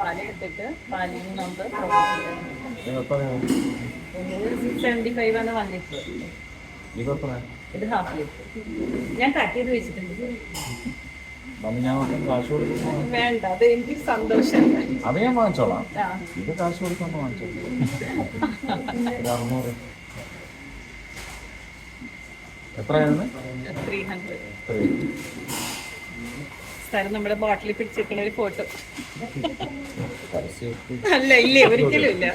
പാൽ എടുത്തിട്ട് പാലിൽ നിന്ന് നമുക്ക് സെവന്റി ഫൈവ് ആണ് വൺ ലിറ്റർ ഇത് ഹാഫ് ലിറ്റർ. ഞാൻ കട്ട് ചെയ്ത് വെച്ചിട്ടുണ്ട്. വേണ്ട അത് എനിക്ക് സന്തോഷം. അത് ഞാൻ വാങ്ങിച്ചോളാം. ഇത് കാശ് കൊടുക്കാൻ വാങ്ങിച്ചോളാം. എത്രയായിരുന്നു? ത്രീ ഹൺഡ്രഡ് സാർ നമ്മുടെ ബോട്ടിൽ പിടിച്ചിരിക്കുന്ന ഒരു ഫോട്ടോ അല്ല ഇല്ല ഒരിക്കലും ഇല്ല.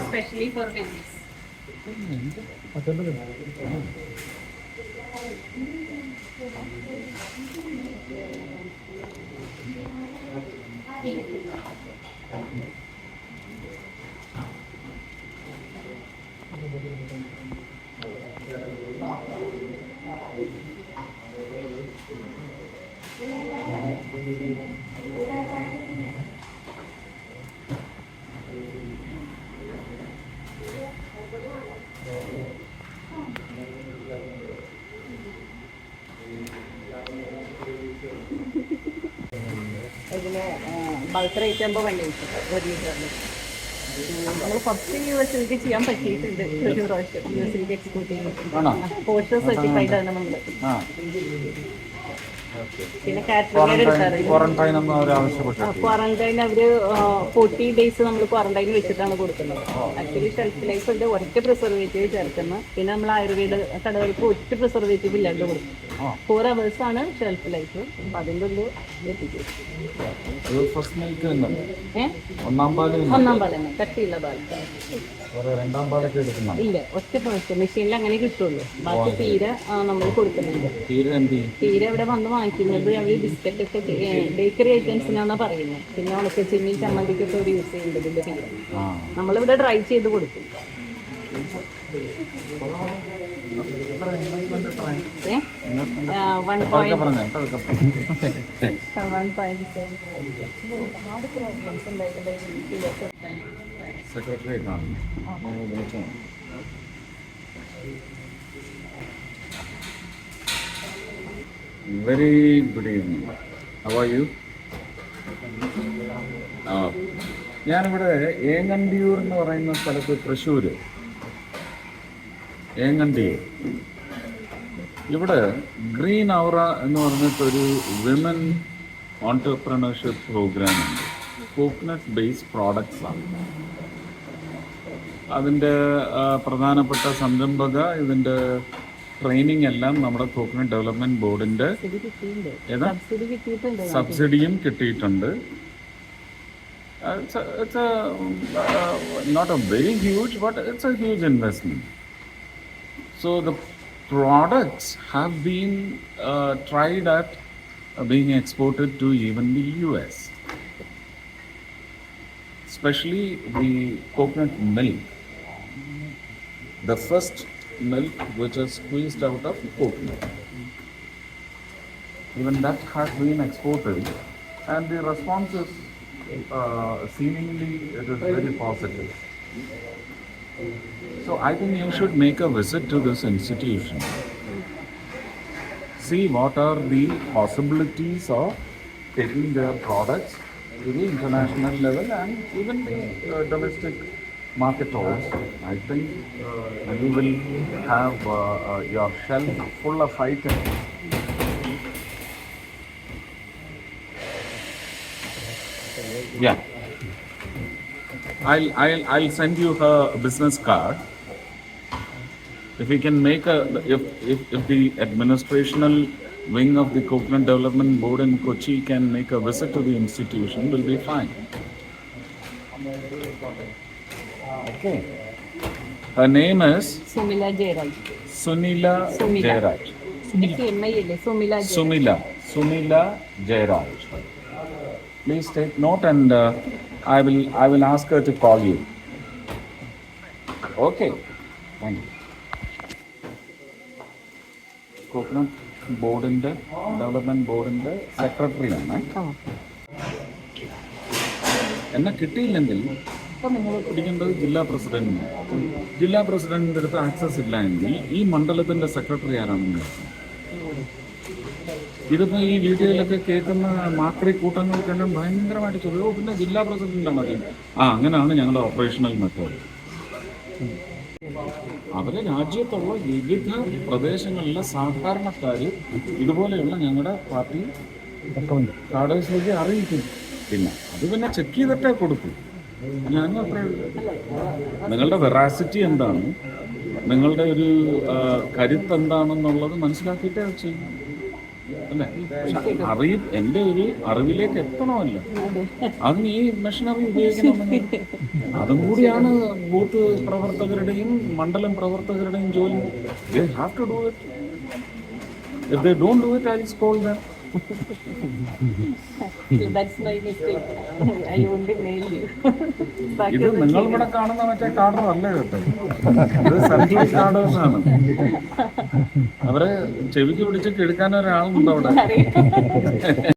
സ്പെഷ്യലി ഫോർ വെജീസ് ഇതിന് ബൾക്ക് റേറ്റ് ആകുമ്പോൾ വേണ്ട വിഷയം ഒരു ലിറ്ററിന് നമ്മൾ ഫസ്റ്റ് യു എസിലേക്ക് ചെയ്യാൻ പറ്റിയിട്ടുണ്ട്. ഒരു പ്രാവശ്യം യു എസിലേക്ക് എക്സിക്യൂട്ട് ആണോ? ചെയ്യുന്നത് സർട്ടിഫൈഡ് ആണ് നമ്മൾ പിന്നെ ക്വാറന്റൈൻ ക്വാറന്റൈൻ അവർ ഫോർട്ടി ഡേയ്സ് നമ്മൾ ക്വാറന്റൈൻ വെച്ചിട്ടാണ് കൊടുക്കുന്നത്. ആക്ച്വലി ഷെൽഫ് ലൈഫ് ഉണ്ട് ഒറ്റ പ്രിസർവേറ്റീവ് ചേർക്കുന്നത് പിന്നെ നമ്മൾ ആയുർവേദ കടകൾക്ക് ഒറ്റ പ്രിസർവേറ്റീവ് ഇല്ലാണ്ട് കൊടുക്കും. ഫോർ അവേഴ്സ് ആണ് ഷെൽഫ് ലൈഫ് അപ്പൊ മിൽക്ക് തന്നെ ഒന്നാം പാൽ കട്ടിയുള്ള എടുക്കുന്നുണ്ട്? ഇല്ല ഒറ്റ പ്രാവശ്യം. മെഷീനിൽ അങ്ങനെ കിട്ടുള്ളൂ. ബാക്കി തീരെ നമ്മൾ കൊടുക്കുന്നുണ്ട് തീരെ ഇവിടെ വന്ന് വാങ്ങിക്കുന്നത് അവർ ബിസ്ക്കറ്റ് ഒക്കെ ബേക്കറി ഐറ്റംസിനാണ് പറയുന്നത്. പിന്നെ ഉണക്ക ചെമ്മീൻ ചമ്മന്തിക്കൊക്കെ ഒരു യൂസ് ചെയ്യേണ്ടതിന്റെ തീരെ. നമ്മളിവിടെ ഡ്രൈ ചെയ്ത് കൊടുക്കും. Point point very good evening you ആ ഞാനിവിടെ ഏങ്ങണ്ടിയൂർ എന്ന് പറയുന്ന സ്ഥലത്ത് തൃശ്ശൂർ ഏങ്ങണ്ടിയൂർ ഇവിടെ ഗ്രീൻ അവറ എന്ന് പറഞ്ഞിട്ടൊരു വിമൻ ഓൺടർപ്രണർഷിപ്പ് പ്രോഗ്രാം ഉണ്ട്. കോക്കനട്ട് ബേസ്ഡ് പ്രോഡക്ട്സ് ആണ്. അതിന്റെ പ്രധാനപ്പെട്ട സംരംഭക ഇതിന്റെ ട്രെയിനിങ് എല്ലാം നമ്മുടെ കോക്കനട്ട് ഡെവലപ്മെന്റ് ബോർഡിന്റെ? സബ്സിഡിയും കിട്ടിയിട്ടുണ്ട്. Not a very huge but it's a huge investment so the products have been uh, tried at uh, being exported to even the US. Especially the coconut milk. The first milk which is squeezed out of coconut. Even that has been exported and the response is uh, seemingly it is very positive. So I think you should make a visit to this institution. See what are the possibilities of taking their products to the international level and even the uh, domestic market also. I think uh, you will have uh, uh, your shelf full of items. Yeah. I'll, I'll, I'll send you her business card. If we can make a, if, if, if the administrational wing of the Coconut Development Board in Kochi can make a visit to the institution, will be fine. Okay. Her name is Sumila Jairaj. Sunila Sumila. Jairaj. Sumila. Sumila. Sumila Jairaj. Please take note and. Uh, I will, I will ask her to call you. Okay. Thank you. Coconut ബോർഡിന്റെ development ബോർഡിന്റെ സെക്രട്ടറിയാണ് എന്നെ കിട്ടിയില്ലെങ്കിൽ ഇപ്പം നിങ്ങൾ പിടിക്കേണ്ടത് ജില്ലാ പ്രസിഡന്റിന് ജില്ലാ പ്രസിഡന്റിന്റെ അടുത്ത് ആക്സസ് ഇല്ല എങ്കിൽ ഈ മണ്ഡലത്തിന്റെ സെക്രട്ടറി ആരാണെന്ന്. ഇതിപ്പോ ഈ വീഡിയോയിലൊക്കെ കേൾക്കുന്ന മാക്രി കൂട്ടങ്ങൾക്കെല്ലാം ഭയങ്കരമായിട്ട് ചൊല്ലോ പിന്നെ ജില്ലാ പ്രസിഡന്റാണ് മതി ആ അങ്ങനെയാണ് ഞങ്ങളുടെ ഓപ്പറേഷണൽ മെത്തേഡ്. അവർ രാജ്യത്തുള്ള വിവിധ പ്രദേശങ്ങളിലെ സാധാരണക്കാർ ഇതുപോലെയുള്ള ഞങ്ങളുടെ പാർട്ടി കാർഡേഴ്സിലേക്ക് അറിയിക്കും പിന്നെ അത് പിന്നെ ചെക്ക് ചെയ്തിട്ടേ കൊടുക്കും. ഞങ്ങൾ നിങ്ങളുടെ വെറാസിറ്റി എന്താണ്? നിങ്ങളുടെ ഒരു കരുത്ത് എന്താണെന്നുള്ളത് മനസ്സിലാക്കിയിട്ടേ ചെയ്യും അറിയ എന്റെ ഒരു അറിവിലേക്ക് എത്തണമല്ലോ. അതിന് ഈ മെഷീനറി ഉപയോഗിക്കണമെങ്കിൽ അതും കൂടിയാണ് ബൂത്ത് പ്രവർത്തകരുടെയും മണ്ഡലം പ്രവർത്തകരുടെയും ജോലി. They have to do it if they don't do it I scold them that's my mistake I only mail you ഇത് നിങ്ങൾ ഇവിടെ കാണുന്ന മറ്റേ കാർഡർ അല്ല കേട്ടോ? ഇത് സെൻട്രൽ കാർഡേഴ്സ് ആണ്. അവരെ ചെവിക്ക് പിടിച്ച് എടുക്കാൻ ഒരാളുണ്ടോ അവിടെ?